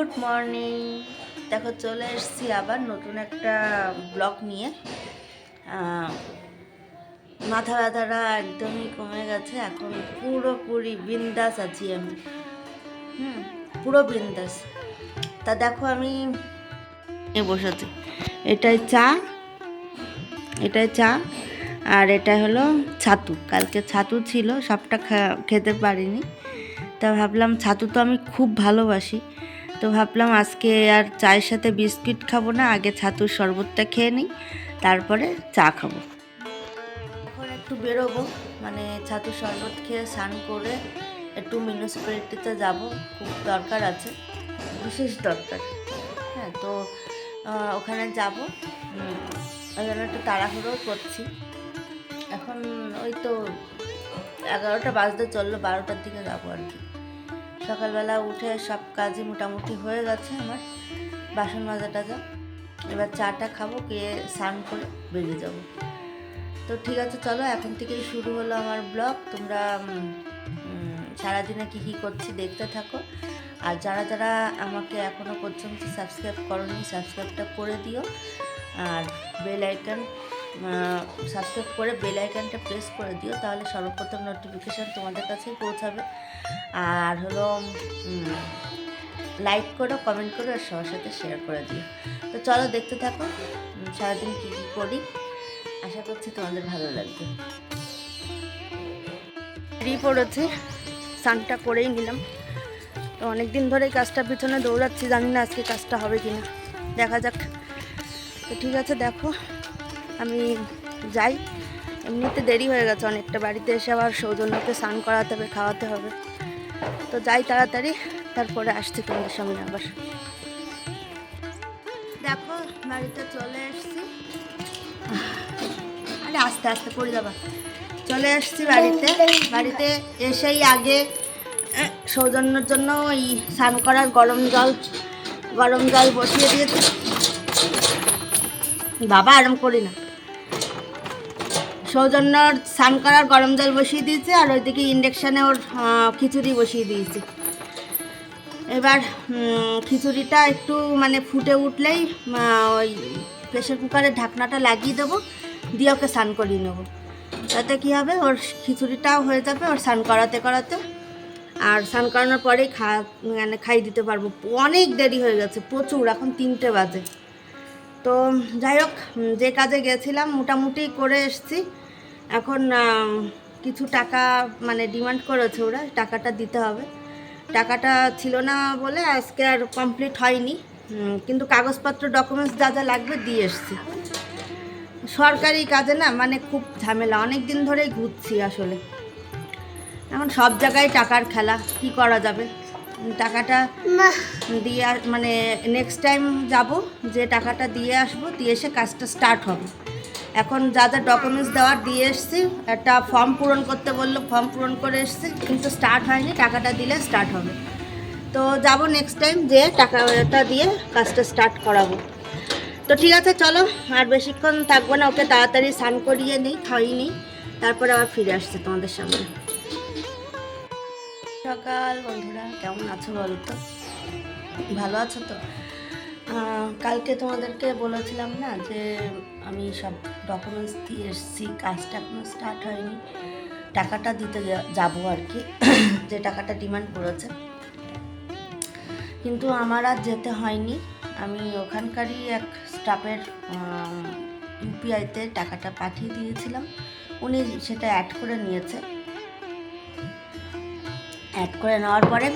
Good morning দেখো, চলে এসেছি আবার নতুন একটা ব্লগ নিয়ে। মাথা ব্যথাটা একদমই কমে গেছে। এখন পুরোপুরি বিন্দাস আছি আমি। হুম, পুরো বিন্দাস। তা দেখো, আমি এ বসেছি। এটাই চা। এটাই চা। আর এটা হলো ছাতু। কালকে ছাতু ছিল সবটা খেতে পারিনি। তা ভাবলাম ছাতু তো আমি খুব ভালোবাসি। তো ভাবলাম আজকে আর চায়ের সাথে বিস্কিট খাব না, আগে ছাতুর শরবতটা খেয়ে নিই, তারপরে চা খাব। এখন একটু বেরোবো মানে ছাতুর শরবত খেয়ে স্নান করে একটু মিউনিসিপ্যালিটিতে যাব, খুব দরকার আছে, বিশেষ দরকার। হ্যাঁ তো ওখানে যাব ওই জন্য একটু তাড়াহুড়ো করছি। এখন ওই তো এগারোটা বাজতে চলল, বারোটার দিকে যাব আর কি। সকালবেলা উঠে সব কাজই মোটামুটি হয়ে গেছে আমার। বাসন মাজা টাজা এবার চাটা খাব, খেয়ে স্নান করে বেরিয়ে যাব। তো ঠিক আছে, চলো, এখন থেকেই শুরু হলো আমার ব্লগ। তোমরা সারাদিনে কী কী করছি দেখতে থাকো। আর যারা যারা আমাকে এখনও পর্যন্ত সাবস্ক্রাইব করনি, সাবস্ক্রাইবটা করে দিও। আর বেল আইকন সাবস্ক্রাইব করে বেল আইকনটা প্রেস করে দিও, তাহলে সর্বপ্রথম নোটিফিকেশান তোমাদের কাছেই পৌঁছাবে। আর হলো লাইক করো কমেন্ট করো, আর সবার সাথে শেয়ার করে দিও। তো চলো দেখতে থাকো সারাদিন কী কী করি। আশা করছি তোমাদের ভালো লাগবে। বেরিয়ে পড়েছে, স্নানটা করেই নিলাম। তো অনেক দিন ধরেই কাজটার পিছনে দৌড়াচ্ছি, জানি না আজকে কাজটা হবে কি না দেখা যাক। তো ঠিক আছে, দেখো। আমি যাই। এমনিতে দেরি হয়ে গেছে, অনেকটা বাড়িতে এসে আবার সৌজন্যকে স্নান করাতে হবে, খাওয়াতে হবে। তো যাই তাড়াতাড়ি, তারপরে আসছি তোমাদের সামনে আবার। দেখো, বাড়িতে চলে এসছি। আরে আস্তে আস্তে পড়ে যাবা। চলে এসছি বাড়িতে। বাড়িতে এসেই আগে সৌজন্যর জন্য ওই স্নান করার গরম জল গরম জল বসিয়ে দিয়েছি। বাবা আরাম করি না। সৌজন্যর স্নান করার গরম জল বসিয়ে দিয়েছে আর ওইদিকে ইন্ডাকশানে ওর খিচুড়ি বসিয়ে দিয়েছি। এবার খিচুড়িটা একটু মানে ফুটে উঠলেই ওই প্রেশার কুকারের ঢাকনাটা লাগিয়ে দেবো, দিয়ে ওকে স্নান করিয়ে নেব। তাতে কী হবে? ওর খিচুড়িটাও হয়ে যাবে ওর স্নান করাতে করাতে। আর স্নান করানোর পরেই খা মানে খাইয়ে দিতে পারব। অনেক দেরি হয়ে গেছে, প্রচুর, এখন তিনটে বাজে। তো, যাই হোক যে কাজে গেছিলাম, মোটামুটি করে এসছি। এখন কিছু টাকা মানে ডিমান্ড করেছে ওরা, টাকাটা দিতে হবে। টাকাটা ছিল না বলে আজকে আর কমপ্লিট হয়নি। কিন্তু কাগজপত্র ডকুমেন্টস যা যা লাগবে দিয়ে এসছি। সরকারি কাজে না মানে খুব ঝামেলা অনেক দিন ধরেই ঘুরছি আসলে। এখন সব জায়গায় টাকার খেলা, কি করা যাবে? টাকাটা দিয়ে মানে নেক্সট টাইম যাব, যে টাকাটা দিয়ে আসব, দিয়ে এসে কাজটা স্টার্ট হবে। এখন যা যা ডকুমেন্টস দেওয়ার দিয়ে এসছি, একটা ফর্ম পূরণ করতে বলল ফর্ম পূরণ করে এসছি, কিন্তু স্টার্ট হয়নি, টাকাটা দিলে স্টার্ট হবে। তো যাব নেক্সট টাইম যে টাকাটা দিয়ে কাজটা স্টার্ট করাবো। তো ঠিক আছে, চলো, আর বেশিক্ষণ থাকব না, ওকে তাড়াতাড়ি স্নান করিয়ে নিই, খাইয়ে নিই, তারপরে আবার ফিরে আসছে তোমাদের সামনে। সকাল বন্ধুরা, কেমন আছো বলো তো? ভালো আছো তো? কালকে তোমাদেরকে বলেছিলাম না যে আমি সব ডকুমেন্টস দিয়ে এসেছি, কাজটা এখনও স্টার্ট হয়নি। টাকাটা দিতে যাব আর কি। যে টাকাটা ডিমান্ড করেছে। কিন্তু আমার আর যেতে হয়নি। আমি ওখানকারই এক স্টাফের ইউপিআইতে টাকাটা পাঠিয়ে দিয়েছিলাম। উনি সেটা অ্যাড করে নিয়েছে। অ্যাড করে নেওয়ার পরে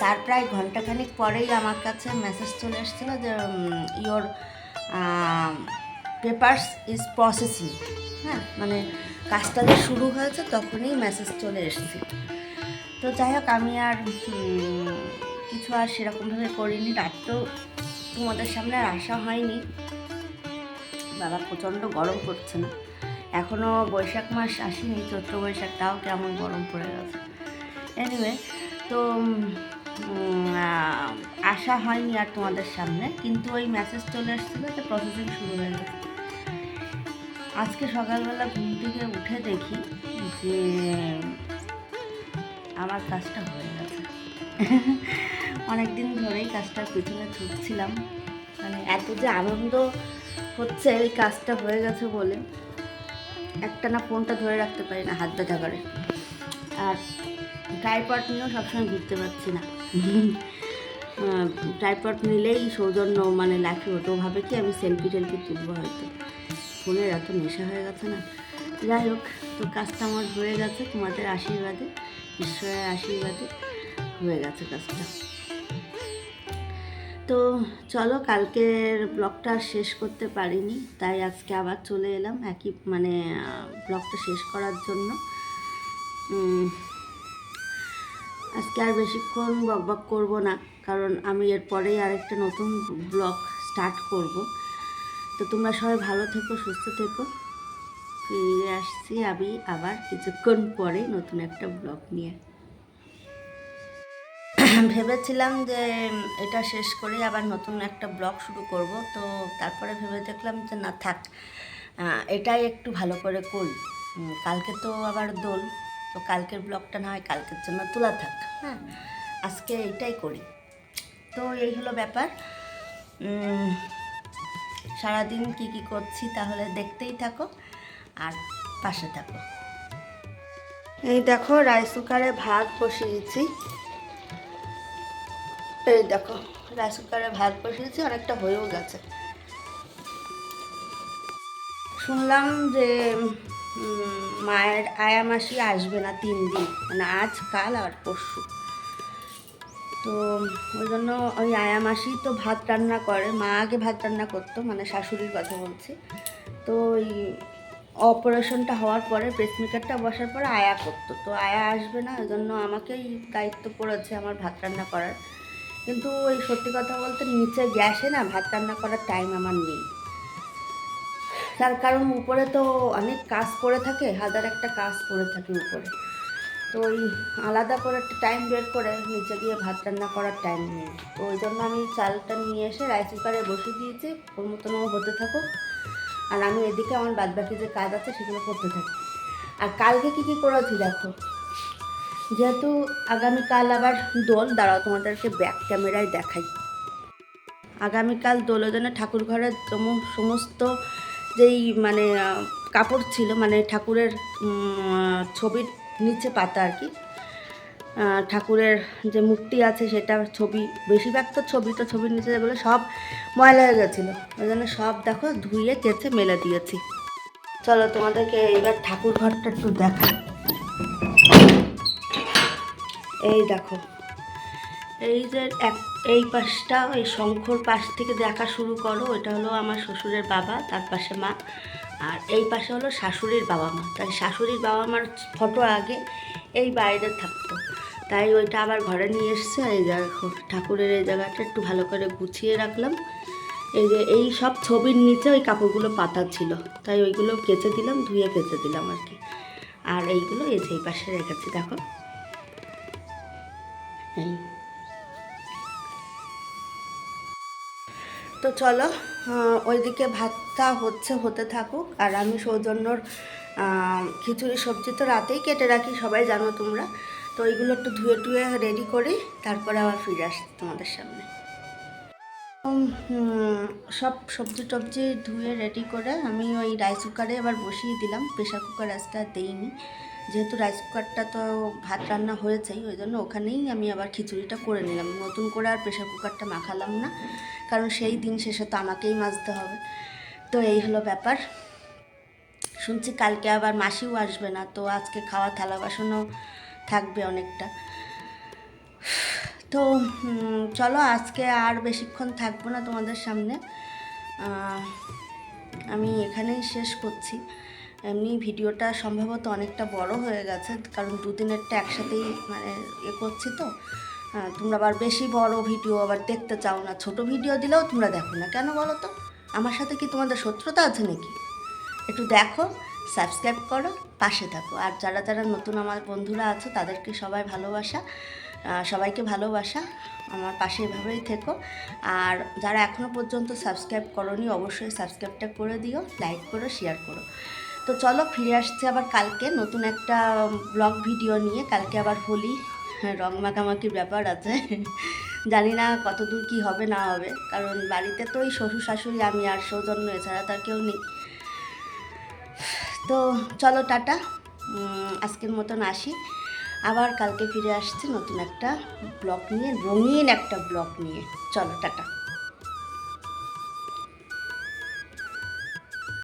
তার প্রায় ঘন্টাখানিক পরেই আমার কাছে মেসেজ চলে এসেছিল যে ইওর পেপার্স ইজ প্রসেসিং হ্যাঁ মানে কাজটা যে শুরু হয়েছে তখনই মেসেজ চলে এসেছে। তো যাই হোক, আমি আর কিছু আর সেরকমভাবে করিনি। রাতও তোমাদের সামনে আর আসা হয়নি। বাবা প্রচণ্ড গরম পড়ছে না। এখনও বৈশাখ মাস আসেনি, চৈত্র বৈশাখ, তাও কেমন গরম পড়ে গেছে। এনিওয়ে তো আসা হয়নি আর তোমাদের সামনে, কিন্তু ওই মেসেজ চলে এসেছিল যে প্রসেসিং শুরু হয়ে গেছে। আজকে সকালবেলা ঘুম থেকে উঠে দেখি যে আমার কাজটা হয়ে গেছে। অনেক দিন ধরেই কাজটার পিছনে ছুটছিলাম। মানে এত যে আনন্দ হচ্ছে এই কাজটা হয়ে গেছে বলে, একটা না ফোনটা ধরে রাখতে পারি না হাত ব্যথা করে। আর ট্রাইপড নিয়েও সবসময় ঘুরতে পারছি না। ট্রাইপড নিলেই সৌজন্য মানে লাফি হতো। ভাবে কি আমি সেলফি টেলফি তুলবো হয়তো। ফোনের এত নেশা হয়ে গেছে না। যাই হোক, তো কাজটা আমার হয়ে গেছে। তোমাদের আশীর্বাদে, ঈশ্বরের আশীর্বাদে হয়ে গেছে কাজটা। তো চলো, কালকের ব্লগটা শেষ করতে পারিনি। তাই আজকে আবার চলে এলাম। একই মানে ব্লগটা শেষ করার জন্য। আজকে আর বেশিক্ষণ বক বক করব না, কারণ আমি এরপরেই আরেকটা নতুন ব্লগ স্টার্ট করব। তো তোমরা সবাই ভালো থেকো, সুস্থ থেকো। ফিরে আসছি আমি আবার কিছুক্ষণ পরে নতুন একটা ব্লগ নিয়ে। ভেবেছিলাম যে এটা শেষ করে আবার নতুন একটা ব্লগ শুরু করব, তো তারপরে ভেবে দেখলাম যে না থাক এটাই একটু ভালো করে করি। কালকে তো আবার দোল তো কালকের ব্লগটা না হয় কালকের জন্য তোলা থাক। হ্যাঁ আজকে এটাই করি। তো এই হলো ব্যাপার। সারাদিন কি কি করছি তাহলে দেখতেই থাকো আর পাশে থাকো। এই দেখো রাইস কুকারে ভাত বসিয়েছি। এই দেখো রাইস কুকারে ভাত বসিয়েছি, অনেকটা হয়েও গেছে। শুনলাম যে মায়ের আয়া মাসি আসবে না তিন দিন মানে আজ, কাল আর পরশু। তো ওই জন্য ওই আয়া মাসি তো ভাত রান্না করে, মা আগে ভাত রান্না করতো মানে শাশুড়ির কথা বলছি। তো ওই অপারেশনটা হওয়ার পরে পেসমেকারটা বসার পরে আয়া করতো। তো আয়া আসবে না, ওই জন্য আমাকেই দায়িত্ব পড়েছে আমার ভাত রান্না করার। কিন্তু ওই সত্যি কথা বলতে নিচে গ্যাসে না ভাত রান্না করার টাইম আমার নেই। তার কারণ উপরে তো অনেক কাজ পড়ে থাকে, হাজার একটা কাজ পড়ে থাকে উপরে। তো ওই আলাদা করে একটা টাইম বের করে নিচে গিয়ে ভাত রান্না করার টাইম নেই। তো ওই জন্য আমি চালটা নিয়ে এসে রাইস কুকারে বসে দিয়েছি, ওর মতন হতে থাকুক। আর আমি এদিকে আমার বাদ বাকি যে কাজ আছে সেগুলো করতে থাকি। আর কালকে কী কী করেছি দেখো? যেহেতু আগামীকাল আবার দোল, দাঁড়াও তোমাদেরকে ব্যাক ক্যামেরায় দেখাই। আগামীকাল দোলের জন্য ঠাকুর ঘরের সমস্ত যেই মানে কাপড় ছিল মানে ঠাকুরের ছবির নিচে পাতা আর কি ঠাকুরের যে মূর্তি আছে সেটা ছবি, বেশিরভাগ তো ছবি তো ছবির নিচে যেগুলো সব ময়লা হয়ে গেছিল। ওই জন্য সব দেখো ধুয়ে কেচে মেলে দিয়েছি। চলো তোমাদেরকে এইবার ঠাকুর ঘরটা একটু দেখাই এই দেখো। এই যে এই পাশটা ওই শঙ্খর পাশ থেকে দেখা শুরু করো, ওইটা হলো আমার শ্বশুরের বাবা, তার পাশে মা। আর এই পাশে হলো শাশুড়ির বাবা মা। তাই শাশুড়ির বাবা মার ফটো আগে এই বাইরে থাকতো। তাই ওইটা আবার ঘরে নিয়ে এসছে। এই দেখো, ঠাকুরের এই জায়গাটা একটু ভালো করে গুছিয়ে রাখলাম। এই যে এই সব ছবির নিচে ওই কাপড়গুলো পাতা ছিল। তাই ওইগুলো কেচে দিলাম, ধুয়ে কেচে দিলাম আর কি। আর এইগুলো এই যে এই পাশে রেখেছি, দেখো। এই। তো চলো ওইদিকে ভাতটা হচ্ছে, হতে থাকুক। আর আমি সৌজন্যর খিচুড়ি সবজি তো রাতেই কেটে রাখি, সবাই জানো তোমরা। তো ওইগুলো একটু ধুয়ে টুয়ে রেডি করি, তারপরে আবার ফিরে আসি তোমাদের সামনে। সব সবজি টবজি ধুয়ে রেডি করে আমি ওই রাইস কুকারে এবার বসিয়ে দিলাম। প্রেশার কুকার আজকে আর দেইনি। যেহেতু রাইস কুকারটা তো ভাত রান্না হয়েছেই, ওই জন্য ওখানেই আমি আবার খিচুড়িটা করে নিলাম। নতুন করে আর প্রেশার কুকারটা মাখালাম না। কারণ সেই দিন শেষে তো আমাকেই মাজতে হবে। তো এই হলো ব্যাপার। শুনছি কালকে আবার মাসিও আসবে না, তো আজকে খাওয়া থালা বাসনও থাকবে অনেকটা। তো চলো আজকে আর বেশিক্ষণ থাকব না তোমাদের সামনে। আমি এখানেই শেষ করছি। এমনি ভিডিওটা সম্ভবত অনেকটা বড় হয়ে গেছে, কারণ দুদিনেরটা একসাথেই মানে এ করছি তো। তোমরা আবার বেশি বড় ভিডিও আবার দেখতে চাও না, ছোট ভিডিও দিলেও তোমরা দেখো না। কেন বলো তো? আমার সাথে কি তোমাদের শত্রুতা আছে নাকি? একটু দেখো সাবস্ক্রাইব করো, পাশে থাকো। আর যারা যারা নতুন আমার বন্ধুরা আছে, তাদেরকে সবাই ভালোবাসা সবাইকে ভালোবাসা, আমার পাশে এভাবেই থেকো। আর যারা এখনও পর্যন্ত সাবস্ক্রাইব করনি, অবশ্যই সাবস্ক্রাইবটা করে দিও লাইক করো শেয়ার করো। তো চলো, ফিরে আসছে আবার কালকে নতুন একটা ব্লগ ভিডিও নিয়ে। কালকে আবার হোলি রং মাখামাখির ব্যাপার আছে। জানি না কত দূর কী হবে, না হবে। কারণ বাড়িতে তো ওই শ্বশুর শাশুড়ি, আমি আর সৌজন্য এছাড়া তার কেউ নেই। তো চলো, টাটা। আজকের মতন আসি। আবার কালকে ফিরে আসছি নতুন একটা ব্লক নিয়ে, রঙিন একটা ব্লগ নিয়ে। চলো, টাটা।